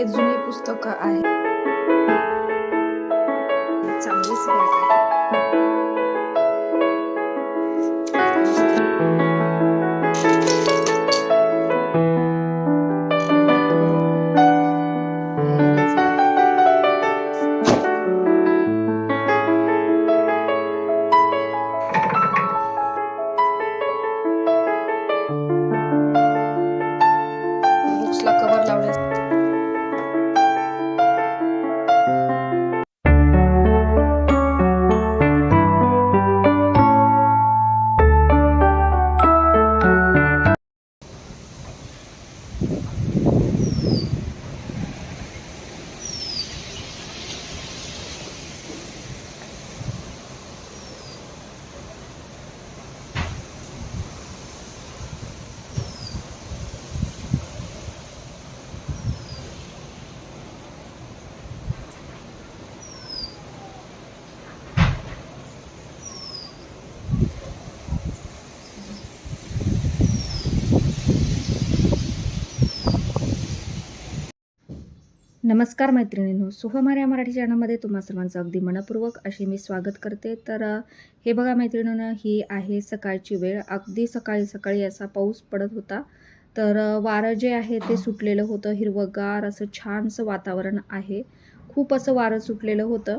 हे जुनी पुस्तकं आहेत चांगलीच बॅग आहे どうぞ。नमस्कार मैत्रिणींनो. सुहमार या मराठी चॅनलमध्ये तुम्हा सर्वांचं अगदी मनपूर्वक अशी मी स्वागत करते. तर हे बघा मैत्रिणीनं ही आहे सकाळची वेळ. अगदी सकाळी सकाळी असा पाऊस पडत होता. तर वारं जे आहे ते सुटलेलं होतं. हिरवंगार असं छानसं वातावरण आहे. खूप असं वारं सुटलेलं होतं.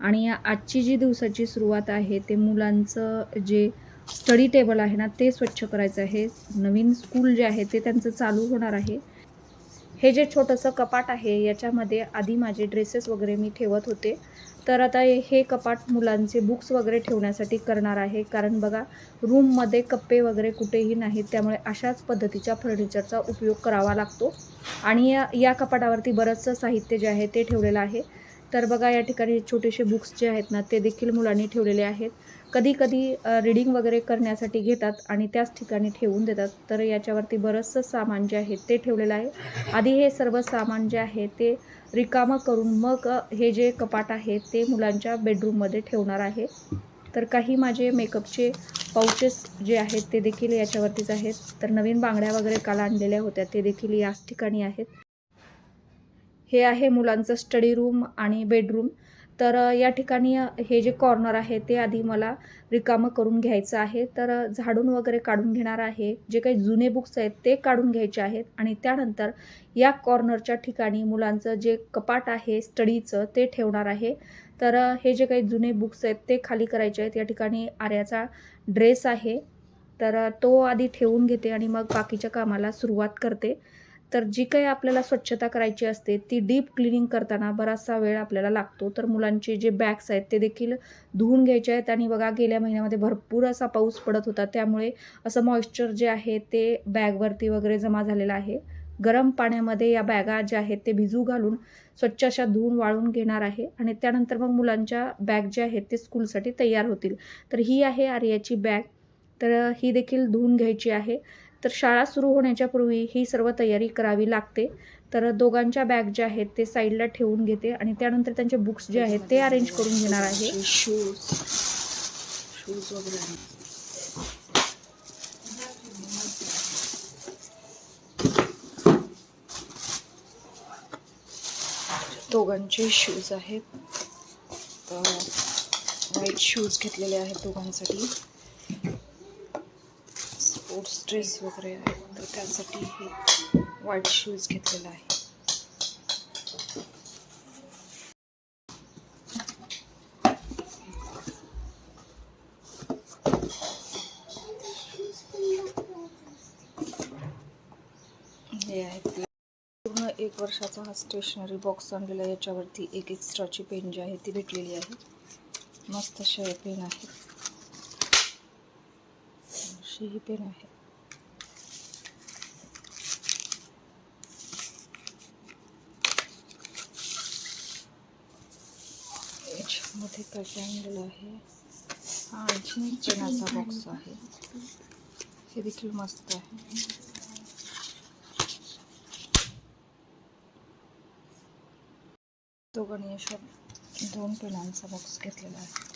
आणि आजची जी दिवसाची सुरुवात आहे ते मुलांचं जे स्टडी टेबल आहे ना ते स्वच्छ करायचं आहे. नवीन स्कूल जे आहे ते त्यांचं चालू होणार आहे. हे जे छोटंसं कपाट आहे याच्यामध्ये आधी माझे ड्रेसेस वगैरे मी ठेवत होते. तर आता हे कपाट मुलांचे बुक्स वगैरे ठेवण्यासाठी करणार आहे. कारण बघा रूममध्ये कप्पे वगैरे कुठेही नाहीत. त्यामुळे अशाच पद्धतीच्या फर्निचरचा उपयोग करावा लागतो. आणि या या कपाटावरती बरंचसं साहित्य जे आहे ते ठेवलेलं आहे. तर बघा या ठिकाणी छोटेसे बुक्स जे आहेत ना ते देखील मुलांनी ठेवलेले आहेत. कधी कधी रीडिंग वगैरे करण्यासाठी घेतात आणि त्याच ठिकाणी ठेवून देतात. तर याच्यावरती बरंचसं सामान जे आहे ते ठेवलेलं आहे. आधी हे सर्व सामान जे आहे ते रिकामं करून मग हे जे कपाट आहे ते मुलांच्या बेडरूममध्ये ठेवणार आहे. तर काही माझे मेकअपचे पाउचेस जे आहेत ते देखील याच्यावरतीच आहेत. तर नवीन बांगड्या वगैरे काल आणलेल्या होत्या ते देखील याच ठिकाणी आहेत. हे आहे मुलांचं स्टडी रूम आणि बेडरूम तर या ठिकाणी हे जे कॉर्नर आहे ते आधी मला रिकामं करून घ्यायचं आहे. तर झाडून वगैरे काढून घेणार आहे. जे काही जुने बुक्स आहेत ते काढून घ्यायचे आहेत. आणि त्यानंतर या कॉर्नरच्या ठिकाणी मुलांचं जे कपाट आहे स्टडीचं ते ठेवणार आहे. तर हे जे काही जुने बुक्स आहेत ते खाली करायचे आहेत. या ठिकाणी आर्याचा ड्रेस आहे. तर तो आधी ठेवून घेते आणि मग बाकीच्या कामाला सुरुवात करते. तर जी काही आपल्याला स्वच्छता करायची असते ती डीप क्लिनिंग करताना बराचसा वेळ आपल्याला लागतो. तर मुलांचे जे बॅग्स आहेत ते देखील धुवून घ्यायचे आहेत. आणि बघा गेल्या महिन्यामध्ये भरपूर असा पाऊस पडत होता. त्यामुळे असं मॉइश्चर जे आहे ते बॅगवरती वगैरे जमा झालेलं आहे. गरम पाण्यामध्ये या बॅगा ज्या आहेत ते भिजू घालून स्वच्छ अशा धुवून वाळून घेणार आहे. आणि त्यानंतर मग मुलांच्या बॅग ज्या आहेत ते स्कूलसाठी तयार होतील. तर ही आहे आर्याची बॅग तर ही देखील धुवून घ्यायची आहे. तर शाळा सुरू होण्याच्या पूर्वी ही सर्व तयारी करावी लागते. तर दोघांच्या बॅग ज्या आहेत ते साईडला ठेवून घेते आणि त्यानंतर त्यांचे बुक्स जे आहेत ते अरेंज करून घेणार आहे. शूज शूज वगैरे दोघांचे शूज आहेत. व्हाईट शूज घेतलेले आहेत दोघांसाठी. स्पोर्ट्स ड्रेस वगैरे आहे. तर त्यासाठी हे व्हाईट शूज घेतलेला आहे. हे आहेत पूर्ण एक वर्षाचा हा स्टेशनरी बॉक्स आणलेला आहे. याच्यावरती एक एक्स्ट्राची पेन जी आहे ती भेटलेली आहे. मस्त अशा पेन आहे. अशी ही पेन आहे. काय आणलेलं आहे. हा आणखी एक पेनाचा बॉक्स आहे. हे देखील मस्त आहे. दोघांनी अशा दोन पेनांचा बॉक्स घेतलेला आहे.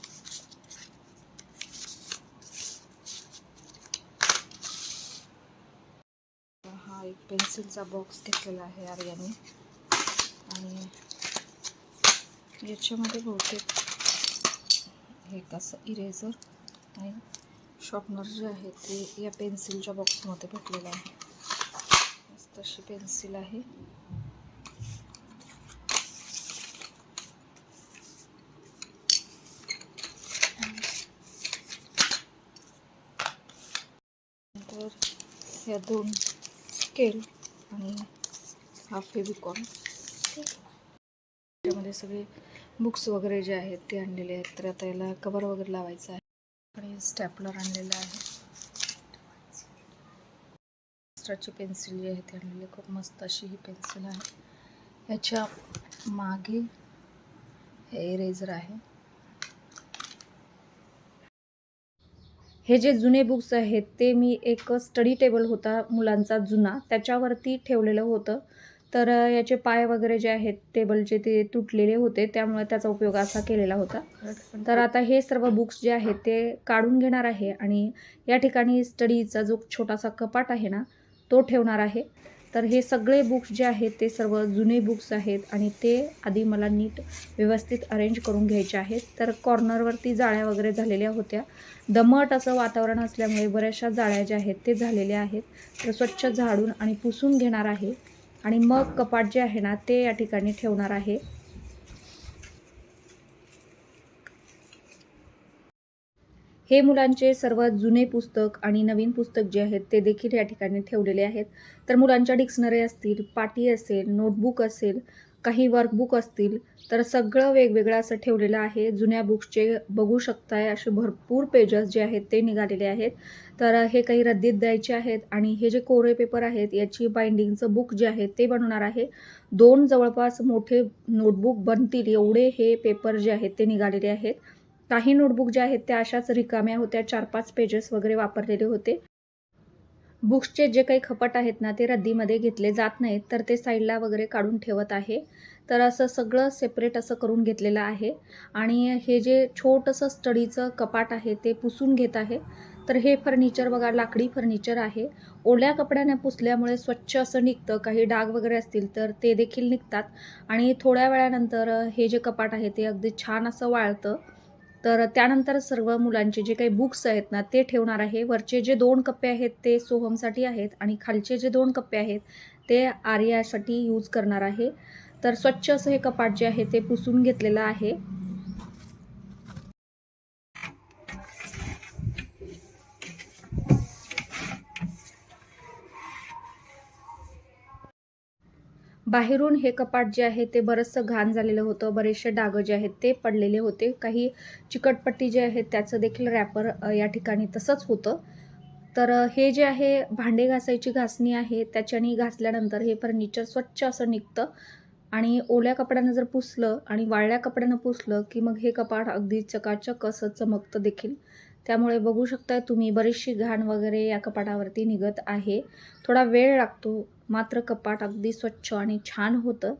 हा एक पेन्सिलचा बॉक्स घेतलेला आहे आर्याने. आणि याच्यामध्ये बहुतेक एक असं इरेझर आणि शॉर्पनर जे आहे ते या पेन्सिलच्या बॉक्समध्ये भेटलेलं आहे. मस्त अशी पेन्सिल आहे. नंतर या दोन स्केल आणि हा फेविकॉन त्यामध्ये सगळे बुक्स वगैरे जे आहेत ते आणलेले आहेत तर आता याला कवर वगैरे लावायचं आहे. आणि स्टॅपलर आणलेलं आहे. एक्स्ट्राची पेन्सिल जी आहे ती आणलेली खूप मस्त अशी ही पेन्सिल आहे. याच्या मागे हे इरेझर आहे. हे जे जुने बुक्स आहेत ते मी एक स्टडी टेबल होता मुलांचा जुना. त्याच्यावरती ठेवलेलं होतं. तर याचे पाय वगैरे जे आहेत टेबलचे ते तुटलेले होते त्यामुळे त्याचा उपयोग असा केलेला होता. तर आता हे सर्व बुक्स जे आहेत ते काढून घेणार आहे आणि या ठिकाणी स्टडीचा जो छोटासा कपाट आहे ना तो ठेवणार आहे. तर हे सगळे बुक्स जे आहेत ते सर्व जुने बुक्स आहेत आणि ते आधी मला नीट व्यवस्थित अरेंज करून घ्यायचे आहेत. तर कॉर्नरवरती जाळ्या वगैरे झालेल्या होत्या. दमट असं वातावरण असल्यामुळे बऱ्याचशा जाळ्या ज्या आहेत ते झालेल्या आहेत. तर स्वच्छ झाडून आणि पुसून घेणार आहे. आणि मग कपाट जे आहे ना ते या ठिकाणी ठेवणार आहे. हे मुलांचे सर्वात जुने पुस्तक आणि नवीन पुस्तक जे आहेत ते देखील या ठिकाणी ठेवलेले आहेत. तर मुलांच्या डिक्शनरी असतील पाटी असेल नोटबुक असेल काही वर्कबुक असतील तर सगळं वेगवेगळं असं ठेवलेलं आहे. जुन्या बुक्सचे बघू शकताय असे भरपूर पेजेस जे आहेत ते निघालेले आहेत. तर हे काही रद्दीत द्यायचे आहेत आणि हे जे कोरे पेपर आहेत याची बाइंडिंगचं बुक जे आहे ते बनवणार आहे. दोन जवळपास मोठे नोटबुक बनतील एवढे हे पेपर जे आहेत ते निघालेले आहेत. काही नोटबुक ज्या आहेत त्या अशाच रिकाम्या होत्या चार पाच पेजेस वगैरे वापरलेले होते. बुक्सचे जे काही खपट आहेत ना ते रद्दीमध्ये घेतले जात नाहीत तर ते साईडला वगैरे काढून ठेवत आहे. तर असं सगळं सेपरेट असं करून घेतलेलं आहे. आणि हे जे छोटंसं स्टडीचं कपाट आहे ते पुसून घेत आहे. तर हे फर्निचर बघा लाकडी फर्निचर आहे. ओल्या कपड्याने पुसल्यामुळे स्वच्छ असं निघतं. काही डाग वगैरे असतील तर ते देखील निघतात. आणि थोड्या वेळानंतर हे जे कपाट आहे ते अगदी छान असं वाळतं. तर त्यानंतर सर्व मुलांचे जे काही बुक्स आहेत ना ते ठेवणार आहे. वरचे जे दोन कप्पे आहेत ते सोहमसाठी आहेत आणि खालचे जे दोन कप्पे आहेत ते आर्यासाठी यूज करणार आहे. तर स्वच्छ असं हे कपाट जे आहे ते पुसून घेतलेलं आहे. बाहेरून हे कपाट जे आहे ते बरंचसं घाण झालेलं होतं बरेचसे डागं जे आहेत ते पडलेले होते. काही चिकटपट्टी जे आहेत त्याचं देखील रॅपर या ठिकाणी तसंच होतं. तर हे जे आहे भांडे घासायची घासणी आहे त्याच्याने घासल्यानंतर हे फर्निचर स्वच्छ असं निघतं. आणि ओल्या कपड्यानं जर पुसलं आणि वाळल्या कपड्यानं पुसलं की मग हे कपाट अगदी चकाचक असं चमकतं देखील. त्यामुळे बघू शकता तुम्ही बरीचशी घाण वगैरे या कपाटावरती निघत आहे. थोडा वेळ लागतो मात्र कपाट अगदी स्वच्छ आणि छान होतं.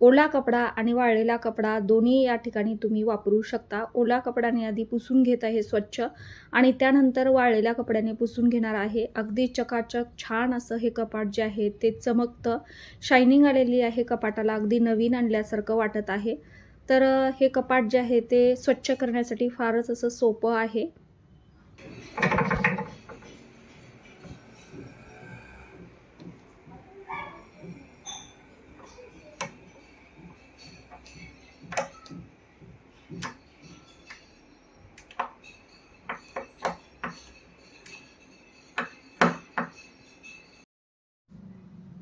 ओला कपडा आणि वाळलेला कपडा दोन्ही या ठिकाणी तुम्ही वापरू शकता. ओला कपड्याने आधी पुसून घेत आहे स्वच्छ आणि त्यानंतर वाळलेल्या कपड्याने पुसून घेणार आहे. अगदी चकाचक छान असं हे कपाट जे आहे ते चमकतं. शायनिंग आलेली आहे कपाटाला अगदी नवीन आणल्यासारखं वाटत आहे. तर हे कपाट जे आहे ते स्वच्छ करण्यासाठी फारच असं सोपं आहे.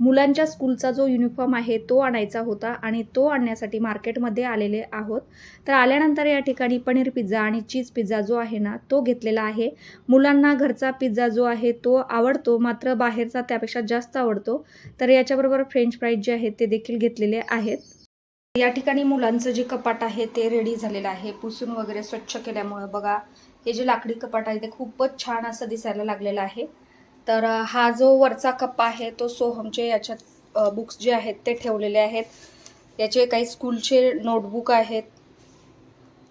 मुलांच्या स्कूलचा जो युनिफॉर्म आहे तो आणायचा होता आणि तो आणण्यासाठी मार्केटमध्ये आलेले आहोत. तर आल्यानंतर या ठिकाणी पनीर पिझ्झा आणि चीज पिझ्झा जो आहे ना तो घेतलेला आहे. मुलांना घरचा पिझ्झा जो आहे तो आवडतो मात्र बाहेरचा त्यापेक्षा जास्त आवडतो. तर याच्याबरोबर फ्रेंच फ्राईज जे आहेत ते देखील घेतलेले आहेत. या ठिकाणी मुलांचं जे कपाट आहे ते रेडी झालेलं आहे. पुसून वगैरे स्वच्छ केल्यामुळं बघा हे जे लाकडी कपाट आहे ते खूपच छान असं दिसायला लागलेलं आहे. तर हा जो वरचा कप्पा आहे तो सोहमचे याच्यात बुक्स जे आहेत ते ठेवलेले आहेत. याचे काही स्कूलचे नोटबुक आहेत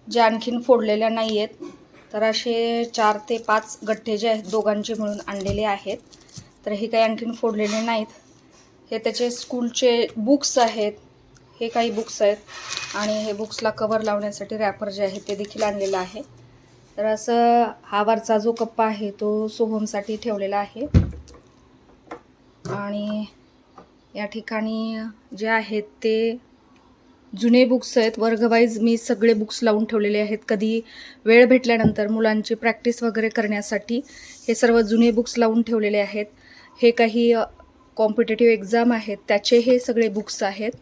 जे आणखीन फोडलेल्या नाही आहेत तर असे चार ते पाच गठ्ठे जे आहेत दोघांचे मिळून आणलेले आहेत. तर हे काही आणखीन फोडलेले नाहीत. हे त्याचे स्कूलचे बुक्स आहेत. हे काही बुक्स आहेत. आणि हे बुक्सला कवर लावण्यासाठी रॅपर जे आहे ते देखील आणलेलं आहे. तर असं हा वरचा जो कप्पा आहे तो सोहमसाठी ठेवलेला आहे. आणि या ठिकाणी जे आहेत ते जुने बुक्स आहेत. वर्गवाईज मी सगळे बुक्स लावून ठेवलेले आहेत. कधी वेळ भेटल्यानंतर मुलांची प्रॅक्टिस वगैरे करण्यासाठी हे सर्व जुने बुक्स लावून ठेवलेले आहेत. हे काही कॉम्पिटेटिव्ह एक्झाम आहेत. त्याचे हे सगळे बुक्स आहेत.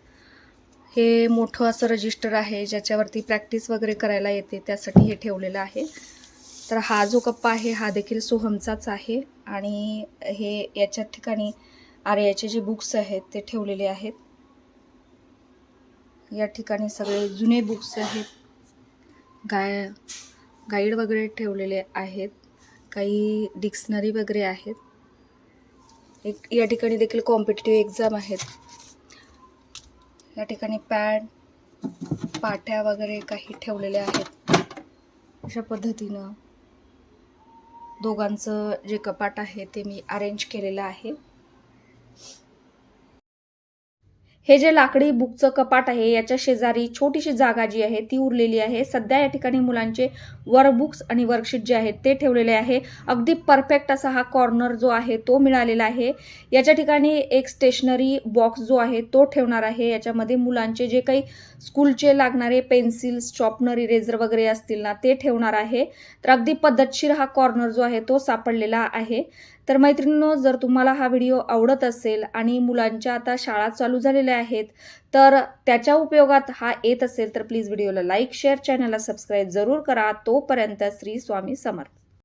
हे मोठं असं रजिस्टर आहे ज्याच्यावरती प्रॅक्टिस वगैरे करायला येते त्यासाठी हे ठेवलेलं आहे. तर हा जो कप्पा आहे हा देखील सोहमचाच आहे. आणि हे याच्या ठिकाणी आर्याचे जे बुक्स आहेत ते ठेवलेले आहेत. या ठिकाणी सगळे जुने बुक्स आहेत. गाय गाईड वगैरे ठेवलेले आहेत. काही डिक्शनरी वगैरे आहेत. एक या ठिकाणी देखील कॉम्पिटेटिव्ह एक्झाम आहेत. या ठिकाणी पॅड पाट्या वगैरे काही ठेवलेल्या आहेत. अशा पद्धतीनं दोघांचं जे कपाट आहे ते मी अरेंज केलेलं आहे. हे जे लाकडी बुकचं कपाट आहे याच्या शेजारी छोटीशी जागा जी आहे ती उरलेली आहे. सध्या या ठिकाणी मुलांचे वर्कबुक्स आणि वर्कशीट जे आहेत ते ठेवलेले आहे. अगदी परफेक्ट असा हा कॉर्नर जो आहे तो मिळालेला आहे. याच्या ठिकाणी एक स्टेशनरी बॉक्स जो आहे तो ठेवणार आहे. याच्यामध्ये मुलांचे जे काही स्कूलचे लागणारे पेन्सिल्स शॉपनर इरेझर वगैरे असतील ना ते ठेवणार आहे. तर अगदी पद्धतशीर हा कॉर्नर जो आहे तो सापडलेला आहे. तर मैत्रिणींनो जर तुम्हाला हा व्हिडिओ आवडत असेल आणि मुलांच्या आता शाळा चालू झालेल्या आहेत तर त्याच्या उपयोगात हा येत असेल तर प्लीज व्हिडिओला लाईक शेअर चॅनलला सबस्क्राईब जरूर करा. तोपर्यंत श्री स्वामी समर्थ.